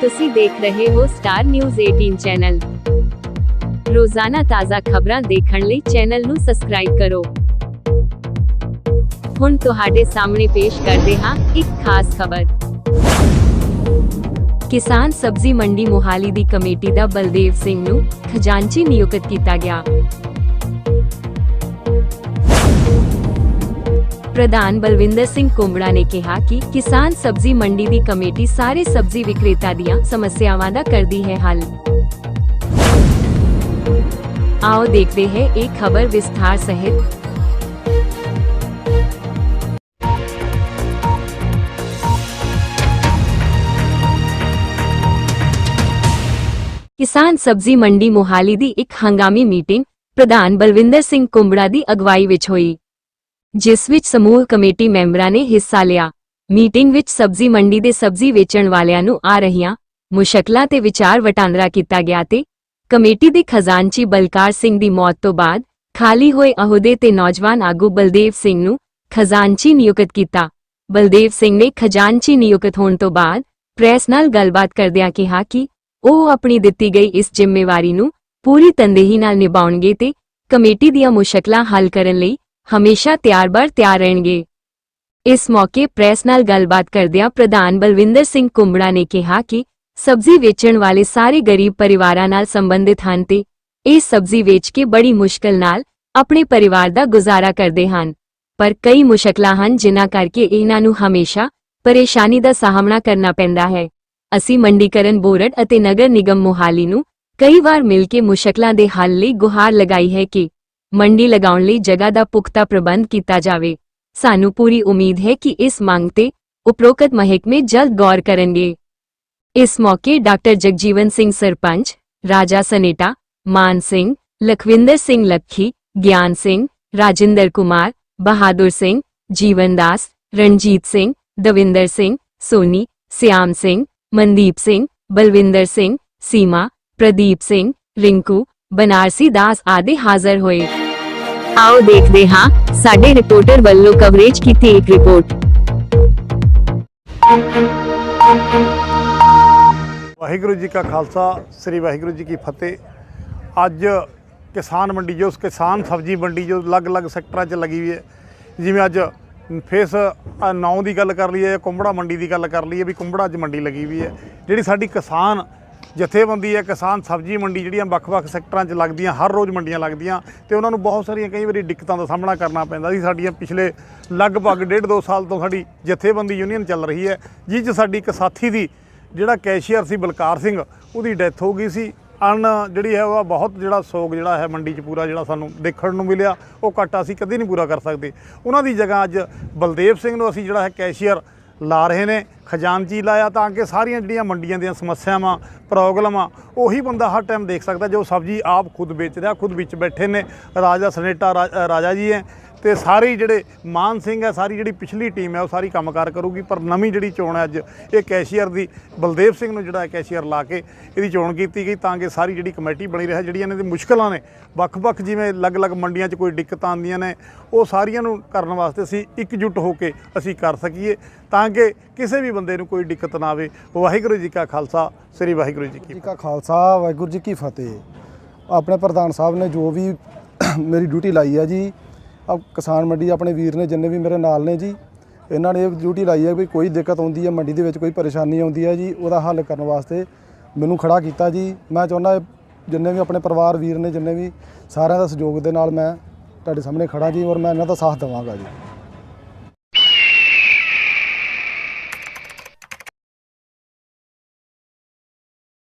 ਤੁਸੀਂ ਦੇਖ ਰਹੇ ਹੋ ਸਟਾਰ ਨਿਊਜ਼ 18 ਚੈਨਲ ਰੋਜ਼ਾਨਾ ਤਾਜ਼ਾ ਖਬਰਾਂ ਦੇਖਣ ਲਈ ਚੈਨਲ ਨੂੰ ਸਬਸਕ੍ਰਾਈਬ ਕਰੋ। ਹੁਣ ਤੁਹਾਡੇ ਸਾਹਮਣੇ ਪੇਸ਼ ਕਰਦੇ ਹਾਂ ਇੱਕ ਖਾਸ ਖਬਰ। ਕਿਸਾਨ ਸਬਜ਼ੀ ਮੰਡੀ ਮੋਹਾਲੀ ਦੀ ਕਮੇਟੀ ਦਾ ਬਲਦੇਵ ਸਿੰਘ ਨੂੰ ਖਜ਼ਾਨਚੀ ਨਿਯੁਕਤ ਕੀਤਾ ਗਿਆ। ਪ੍ਰਧਾਨ ਬਲਵਿੰਦਰ ਸਿੰਘ ਕੁੰਬੜਾ ਨੇ ਕਿਹਾ ਕਿ ਕਿਸਾਨ ਸਬਜ਼ੀ ਮੰਡੀ ਦੀ ਕਮੇਟੀ ਸਾਰੇ ਸਬਜ਼ੀ ਵਿਕਰੇਤਾ ਦੀਆਂ ਸਮੱਸਿਆਵਾਂ ਦਾ ਕਰਦੀ ਹੈ ਹੱਲ। ਆਓ ਦੇਖਦੇ ਹਾਂ ਇਹ ਖਬਰ ਵਿਸਥਾਰ ਸਹਿਤ। ਕਿਸਾਨ ਸਬਜ਼ੀ ਮੰਡੀ ਮੋਹਾਲੀ ਦੀ ਇੱਕ ਹੰਗਾਮੀ ਮੀਟਿੰਗ ਪ੍ਰਧਾਨ ਬਲਵਿੰਦਰ ਸਿੰਘ ਕੁੰਬੜਾ ਦੀ ਅਗਵਾਈ ਵਿੱਚ ਹੋਈ। ਜਿਸ ਵਿੱਚ ਸਮੂਹ ਕਮੇਟੀ ਮੈਂਬਰਾਂ ਨੇ ਹਿੱਸਾ ਲਿਆ। ਮੀਟਿੰਗ ਵਿੱਚ ਸਬਜ਼ੀ ਮੰਡੀ ਦੇ ਸਬਜ਼ੀ ਵੇਚਣ ਵਾਲਿਆਂ ਨੂੰ ਆ ਰਹੀਆਂ ਮੁਸ਼ਕਲਾਂ ਤੇ ਵਿਚਾਰ ਵਟਾਂਦਰਾ ਕੀਤਾ ਗਿਆ ਤੇ ਕਮੇਟੀ ਦੇ ਖਜ਼ਾਨਚੀ ਬਲਕਾਰ ਸਿੰਘ ਦੀ ਮੌਤ ਤੋਂ ਬਾਅਦ ਖਾਲੀ ਹੋਏ ਅਹੁਦੇ ਤੇ ਨੌਜਵਾਨ ਆਗੂ ਬਲਦੇਵ ਸਿੰਘ ਨੂੰ ਖਜ਼ਾਨਚੀ ਨਿਯੁਕਤ ਕੀਤਾ। ਬਲਦੇਵ ਸਿੰਘ ਨੇ ਖਜ਼ਾਨਚੀ ਨਿਯੁਕਤ ਹੋਣ ਤੋਂ ਬਾਅਦ ਪ੍ਰੈਸ ਨਾਲ ਗੱਲਬਾਤ ਕਰਦਿਆਂ ਕਿਹਾ ਕਿ ਉਹ ਆਪਣੀ ਦਿੱਤੀ ਗਈ ਇਸ ਜ਼ਿੰਮੇਵਾਰੀ ਨੂੰ ਪੂਰੀ ਤਨਦੇਹੀ ਨਾਲ ਨਿਭਾਉਣਗੇ ਤੇ ਕਮੇਟੀ ਦੀਆਂ ਮੁਸ਼ਕਲਾਂ ਹੱਲ ਕਰਨ ਲਈ ਹਮੇਸ਼ਾ ਤਿਆਰ-ਬਰ ਤਿਆਰ ਰਹਿਣਗੇ। ਇਸ ਮੌਕੇ ਪ੍ਰੈਸ ਨਾਲ ਗੱਲਬਾਤ ਕਰਦਿਆਂ ਪ੍ਰਧਾਨ ਬਲਵਿੰਦਰ ਸਿੰਘ ਕੁੰਬੜਾ ਨੇ ਕਿਹਾ ਕਿ ਸਬਜ਼ੀ ਵੇਚਣ ਵਾਲੇ ਸਾਰੇ ਗਰੀਬ ਪਰਿਵਾਰਾਂ ਨਾਲ ਸੰਬੰਧਿਤ ਹਨ ਤੇ ਇਹ ਸਬਜ਼ੀ ਵੇਚ ਕੇ ਬੜੀ ਮੁਸ਼ਕਲ ਨਾਲ ਆਪਣੇ ਪਰਿਵਾਰ ਦਾ ਗੁਜ਼ਾਰਾ ਕਰਦੇ ਹਨ। ਪਰ ਕਈ ਮੁਸ਼ਕਲਾਂ ਹਨ ਜਿਨ੍ਹਾਂ ਕਰਕੇ ਇਹਨਾਂ ਨੂੰ ਹਮੇਸ਼ਾ ਪਰੇਸ਼ਾਨੀ ਦਾ ਸਾਹਮਣਾ ਕਰਨਾ ਪੈਂਦਾ ਹੈ। ਅਸੀਂ ਮੰਡੀਕਰਨ ਬੋਰਡ ਅਤੇ ਨਗਰ ਨਿਗਮ ਮੋਹਾਲੀ ਨੂੰ ਕਈ ਵਾਰ ਮਿਲ ਕੇ ਮੁਸ਼ਕਲਾਂ ਦੇ ਹੱਲ ਲਈ ਗੁਹਾਰ ਲਗਾਈ ਹੈ ਕਿ ਮੰਡੀ ਲਗਾਉਣ ਲਈ ਜਗ੍ਹਾ ਦਾ ਪੁਖਤਾ ਪ੍ਰਬੰਧ ਕੀਤਾ ਜਾਵੇ। ਸਾਨੂੰ ਪੂਰੀ ਉਮੀਦ ਹੈ ਕਿ ਇਸ ਮੰਗ ਤੇ ਉਪਰੋਕਤ ਮਹਿਕਮੇ ਜਲਦ ਗੌਰ ਕਰਨਗੇ। ਇਸ ਮੌਕੇ ਡਾਕਟਰ ਜਗਜੀਵਨ ਸਿੰਘ ਸਰਪੰਚ, ਰਾਜਾ ਸਨੇਟਾ, ਮਾਨ ਸਿੰਘ, ਲਖਵਿੰਦਰ ਸਿੰਘ ਲੱਖੀ, ਗਿਆਨ ਸਿੰਘ, ਰਾਜਿੰਦਰ ਕੁਮਾਰ, ਬਹਾਦਰ ਸਿੰਘ, ਜੀਵਨ ਦਾਸ, ਰਣਜੀਤ ਸਿੰਘ, ਦਵਿੰਦਰ ਸਿੰਘ, ਸੋਨੀ, ਸਿਆਮ ਸਿੰਘ, ਮਨਦੀਪ ਸਿੰਘ, ਬਲਵਿੰਦਰ ਸਿੰਘ, ਸੀਮਾ, ਪ੍ਰਦੀਪ ਸਿੰਘ, ਰਿੰਕੂ ਬਨਾਰਸੀ ਦਾਸ ਆਦਿ ਹਾਜ਼ਰ ਹੋਏ। ਆਓ ਦੇਖਦੇ ਹਾਂ ਸਾਡੇ ਰਿਪੋਰਟਰ ਵੱਲੋਂ ਕਵਰੇਜ ਕੀਤੀ ਇੱਕ ਰਿਪੋਰਟ ਵਾਹਿਗੁਰੂ ਜੀ ਕਾ ਖਾਲਸਾ ਸ੍ਰੀ ਵਾਹਿਗੁਰੂ ਜੀ ਕੀ ਫਤਿਹ। ਅੱਜ ਕਿਸਾਨ ਮੰਡੀ ਜੋ ਕਿਸਾਨ ਸਬਜ਼ੀ ਮੰਡੀ ਜੋ ਅਲੱਗ-ਅਲੱਗ ਸੈਕਟਰਾਂ 'ਚ ਲੱਗੀ ਹੋਈ ਹੈ। ਜਿਵੇਂ ਅੱਜ ਫੇਸ 9 ਦੀ ਗੱਲ ਕਰ ਲਈਏ ਕੁੰਬੜਾ ਮੰਡੀ ਦੀ ਗੱਲ ਕਰ ਲਈਏ ਵੀ ਕੁੰਬੜਾ 'ਚ ਮੰਡੀ ਲੱਗੀ ਹੋਈ ਹੈ। ਜਿਹੜੀ ਸਾਡੀ ਕਿਸਾਨ ਜਥੇਬੰਦੀ ਹੈ, ਕਿਸਾਨ ਸਬਜ਼ੀ ਮੰਡੀ ਜਿਹੜੀਆਂ ਵੱਖ-ਵੱਖ ਸੈਕਟਰਾਂ 'ਚ ਲੱਗਦੀਆਂ, ਹਰ ਰੋਜ਼ ਮੰਡੀਆਂ ਲੱਗਦੀਆਂ ਤੇ ਉਹਨਾਂ ਨੂੰ ਬਹੁਤ ਸਾਰੀਆਂ ਕਈ ਵਾਰੀ ਦਿੱਕਤਾਂ ਦਾ ਸਾਹਮਣਾ ਕਰਨਾ ਪੈਂਦਾ ਸੀ। ਸਾਡੀਆਂ ਪਿਛਲੇ ਲਗਭਗ ਡੇਢ ਦੋ ਸਾਲ ਤੋਂ ਸਾਡੀ ਜਥੇਬੰਦੀ ਯੂਨੀਅਨ ਚੱਲ ਰਹੀ ਹੈ, ਜਿਸ 'ਚ ਸਾਡੀ ਇੱਕ ਸਾਥੀ ਦੀ ਜਿਹੜਾ ਕੈਸ਼ੀਅਰ ਸੀ ਬਲਕਾਰ ਸਿੰਘ, ਉਹਦੀ ਡੈਥ ਹੋ ਗਈ ਸੀ। ਅਨ ਜਿਹੜੀ ਹੈ, ਉਹ ਬਹੁਤ ਜਿਹੜਾ ਸੋਗ ਜਿਹੜਾ ਹੈ ਮੰਡੀ 'ਚ ਪੂਰਾ ਜਿਹੜਾ ਸਾਨੂੰ ਦੇਖਣ ਨੂੰ ਮਿਲਿਆ, ਉਹ ਘਾਟਾ ਅਸੀਂ ਕਦੇ ਨਹੀਂ ਪੂਰਾ ਕਰ ਸਕਦੇ। ਉਹਨਾਂ ਦੀ ਜਗ੍ਹਾ ਅੱਜ ਬਲਦੇਵ ਸਿੰਘ ਨੂੰ ਅਸੀਂ ਜਿਹੜਾ ਹੈ ਕੈਸ਼ੀਅਰ ਲਾ ਰਹੇ ਨੇ। ਖਜ਼ਾਨਚੀ ਲਾਇਆ ਤਾਂ ਕਿ ਸਾਰੀਆਂ ਜਿਹੜੀਆਂ ਮੰਡੀਆਂ ਦੀਆਂ ਸਮੱਸਿਆਵਾਂ ਪ੍ਰੋਬਲਮਾਂ ਉਹੀ ਬੰਦਾ ਹਰ ਟਾਈਮ ਦੇਖ ਸਕਦਾ ਜੋ ਸਬਜ਼ੀ ਆਪ ਖੁਦ ਵੇਚ ਰਿਹਾ, ਖੁਦ ਵਿੱਚ ਬੈਠੇ ਨੇ, ਰਾਜਾ ਸਨੇਟਾ ਰਾਜਾ ਜੀ ਹੈ। ਤੇ ਸਾਰੇ ਜਿਹੜੇ ਮਾਨ ਸਿੰਘ ਹੈ, ਸਾਰੀ ਜਿਹੜੀ ਪਿਛਲੀ ਟੀਮ ਹੈ, ਉਹ ਸਾਰੀ ਕੰਮਕਾਰ ਕਰੂਗੀ, ਪਰ ਨਵੀਂ ਜਿਹੜੀ ਚੋਣ ਹੈ ਅੱਜ, ਇਹ ਕੈਸ਼ੀਅਰ ਦੀ, ਬਲਦੇਵ ਸਿੰਘ ਨੂੰ ਜਿਹੜਾ ਹੈ ਕੈਸ਼ੀਅਰ ਲਾ ਕੇ ਇਹਦੀ ਚੋਣ ਕੀਤੀ ਗਈ ਤਾਂ ਕਿ ਸਾਰੀ ਜਿਹੜੀ ਕਮੇਟੀ ਬਣੀ ਰਹੇ, ਜਿਹੜੀਆਂ ਇਹਨਾਂ ਦੀ ਮੁਸ਼ਕਲਾਂ ਨੇ, ਵੱਖ-ਵੱਖ ਜਿਵੇਂ ਅਲੱਗ-ਅਲੱਗ ਮੰਡੀਆਂ 'ਚ ਕੋਈ ਦਿੱਕਤਾਂ ਆਉਂਦੀਆਂ ਨੇ, ਉਹ ਸਾਰੀਆਂ ਨੂੰ ਕਰਨ ਵਾਸਤੇ ਅਸੀਂ ਇਕਜੁੱਟ ਹੋ ਕੇ ਅਸੀਂ ਕਰ ਸਕੀਏ, ਤਾਂ ਕਿ ਕਿਸੇ ਵੀ ਬੰਦੇ ਨੂੰ ਕੋਈ ਦਿੱਕਤ ਨਾ ਆਵੇ। ਵਾਹਿਗੁਰੂ ਜੀ ਕਾ ਖਾਲਸਾ ਸ੍ਰੀ ਵਾਹਿਗੁਰੂ ਜੀ ਕੀ ਜੀ ਕਾ ਖਾਲਸਾ ਵਾਹਿਗੁਰੂ ਜੀ ਕੀ ਫਤਿਹ। ਆਪਣੇ ਪ੍ਰਧਾਨ ਸਾਹਿਬ ਨੇ ਜੋ ਵੀ ਮੇਰੀ ਡਿਊਟੀ ਲਾਈ ਹੈ ਜੀ ਆ ਕਿਸਾਨ ਮੰਡੀ ਆਪਣੇ ਵੀਰ ਨੇ ਜਿੰਨੇ ਵੀ ਮੇਰੇ ਨਾਲ ਨੇ ਜੀ ਇਹਨਾਂ ਨੇ ਡਿਊਟੀ ਲਾਈ ਹੈ ਵੀ ਕੋਈ ਦਿੱਕਤ ਆਉਂਦੀ ਹੈ ਮੰਡੀ ਦੇ ਵਿੱਚ ਕੋਈ ਪਰੇਸ਼ਾਨੀ ਆਉਂਦੀ ਹੈ ਜੀ ਉਹਦਾ ਹੱਲ ਕਰਨ ਵਾਸਤੇ ਮੈਨੂੰ ਖੜਾ ਕੀਤਾ ਜੀ। ਮੈਂ ਚਾਹੁੰਦਾ ਜਿੰਨੇ ਵੀ ਆਪਣੇ ਪਰਿਵਾਰ ਵੀਰ ਨੇ ਜਿੰਨੇ ਵੀ ਸਾਰਿਆਂ ਦਾ ਸਹਿਯੋਗ ਦੇ ਨਾਲ ਮੈਂ ਤੁਹਾਡੇ ਸਾਹਮਣੇ ਖੜਾ ਜੀ ਔਰ ਮੈਂ ਇਹਨਾਂ ਦਾ ਸਾਥ ਦੇਵਾਂਗਾ ਜੀ।